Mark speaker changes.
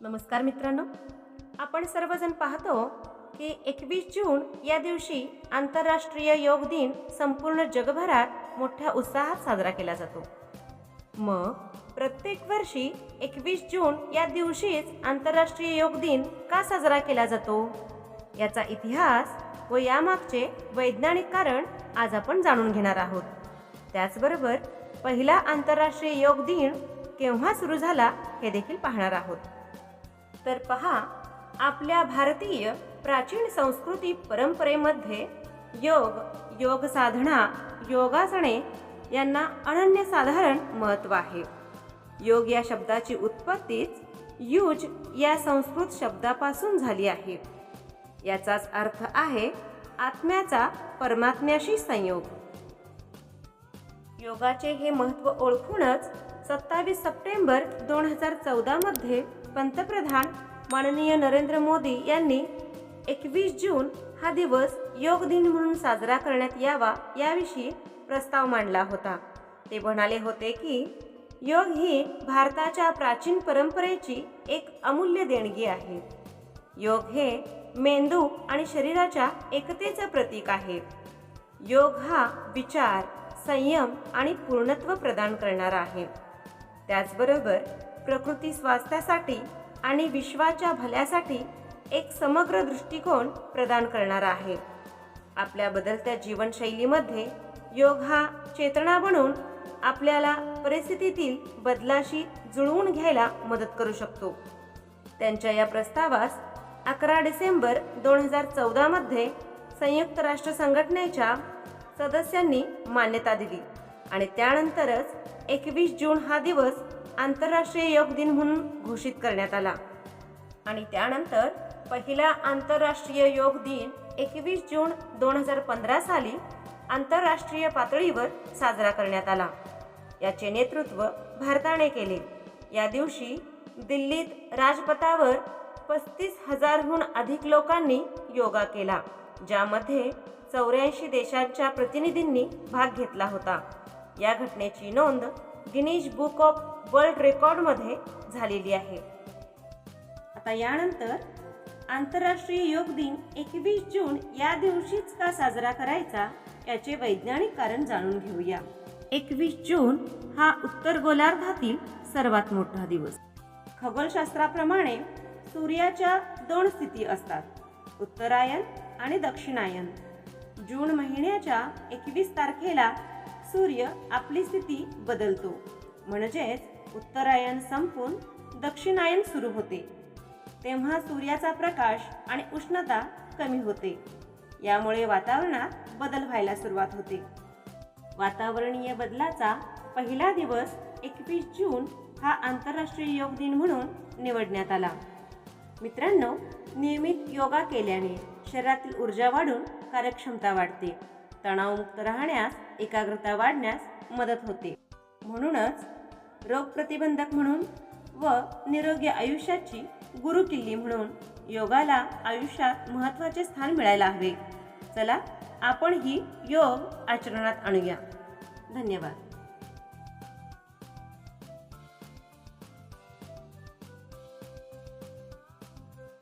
Speaker 1: नमस्कार मित्रांनो. आपण सर्वजण पाहतो की एकवीस जून या दिवशी आंतरराष्ट्रीय योग दिन संपूर्ण जगभरात मोठ्या उत्साहात साजरा केला जातो. मग प्रत्येक वर्षी एकवीस जून या दिवशीच आंतरराष्ट्रीय योग दिन का साजरा केला जातो? याचा इतिहास व यामागचे वैज्ञानिक कारण आज आपण जाणून घेणार आहोत. त्याचबरोबर पहिला आंतरराष्ट्रीय योग दिन केव्हा सुरू झाला हे देखील पाहणार आहोत. तर पहा आपल्या भारतीय प्राचीन संस्कृती परंपरेमध्ये योग योग साधना योगासने यांना अनन्यसाधारण महत्त्व आहे. योग या शब्दाची उत्पत्तीच युज या संस्कृत शब्दापासून झाली आहे. याचाच अर्थ आहे आत्म्याचा परमात्म्याशी संयोग. योगाचे हे महत्त्व ओळखूनच सत्तावीस सप्टेंबर दोन हजार चौदामध्ये पंतप्रधान माननीय नरेंद्र मोदी यांनी एकवीस जून हा दिवस योग दिन म्हणून साजरा करण्यात यावा याविषयी प्रस्ताव मांडला होता. ते म्हणाले होते की योग ही भारताच्या प्राचीन परंपरेची एक अमूल्य देणगी आहे. योग हे मेंदू आणि शरीराच्या एकतेचं प्रतीक आहे. योग हा विचार संयम आणि पूर्णत्व प्रदान करणार आहे. त्याचबरोबर प्रकृती स्वास्थ्यासाठी आणि विश्वाच्या भल्यासाठी एक समग्र दृष्टिकोन प्रदान करणारा आहे. आपल्या बदलत्या जीवनशैलीमध्ये योग हा चेतना बनून आपल्याला परिस्थितीतील बदलाशी जुळवून घ्यायला मदत करू शकतो. त्यांच्या या प्रस्तावास अकरा डिसेंबर दोन हजार चौदामध्ये संयुक्त राष्ट्र संघटनेच्या सदस्यांनी मान्यता दिली. आणि त्यानंतरच एकवीस जून हा दिवस आंतरराष्ट्रीय योग दिन म्हणून घोषित करण्यात आला. आणि त्यानंतर पहिला आंतरराष्ट्रीय योग दिन एकवीस जून दोन हजार पंधरा साली आंतरराष्ट्रीय पातळीवर साजरा करण्यात आला. याचे नेतृत्व भारताने केले. या दिवशी दिल्लीत राजपथावर पस्तीस हजारहून अधिक लोकांनी योगा केला. ज्यामध्ये चौऱ्याऐंशी देशांच्या प्रतिनिधींनी भाग घेतला होता. या घटनेची नोंद गिनीज बुक ऑफ वर्ल्ड रेकॉर्डमध्ये झालेली आहे. आता यानंतर आंतरराष्ट्रीय योग दिन एकवीस जून या दिवशीच का साजरा करायचा याचे वैज्ञानिक कारण जाणून घेऊया. एकवीस जून हा उत्तर गोलार्धातील सर्वात मोठा दिवस. खगोलशास्त्राप्रमाणे सूर्याच्या दोन स्थिती असतात. उत्तरायण आणि दक्षिणायन. जून महिन्याच्या एकवीस तारखेला सूर्य आपली स्थिती बदलतो. म्हणजेच उत्तरायण संपून दक्षिणायन सुरू होते. तेव्हा सूर्याचा प्रकाश आणि उष्णता कमी होते. यामुळे वातावरणात बदल व्हायला सुरुवात होते. वातावरणीय बदलाचा पहिला दिवस एकवीस जून हा आंतरराष्ट्रीय योग दिन म्हणून निवडण्यात आला. मित्रांनो नियमित योगा केल्याने शरीरातील ऊर्जा वाढून कार्यक्षमता वाढते. तणावमुक्त राहण्यास एकाग्रता वाढण्यास मदत होते. म्हणूनच रोगप्रतिबंधक म्हणून व निरोगी आयुष्याची गुरुकिल्ली म्हणून योगाला आयुष्यात महत्त्वाचे स्थान मिळायला हवे. चला आपण ही योग आचरणात आणूया. धन्यवाद.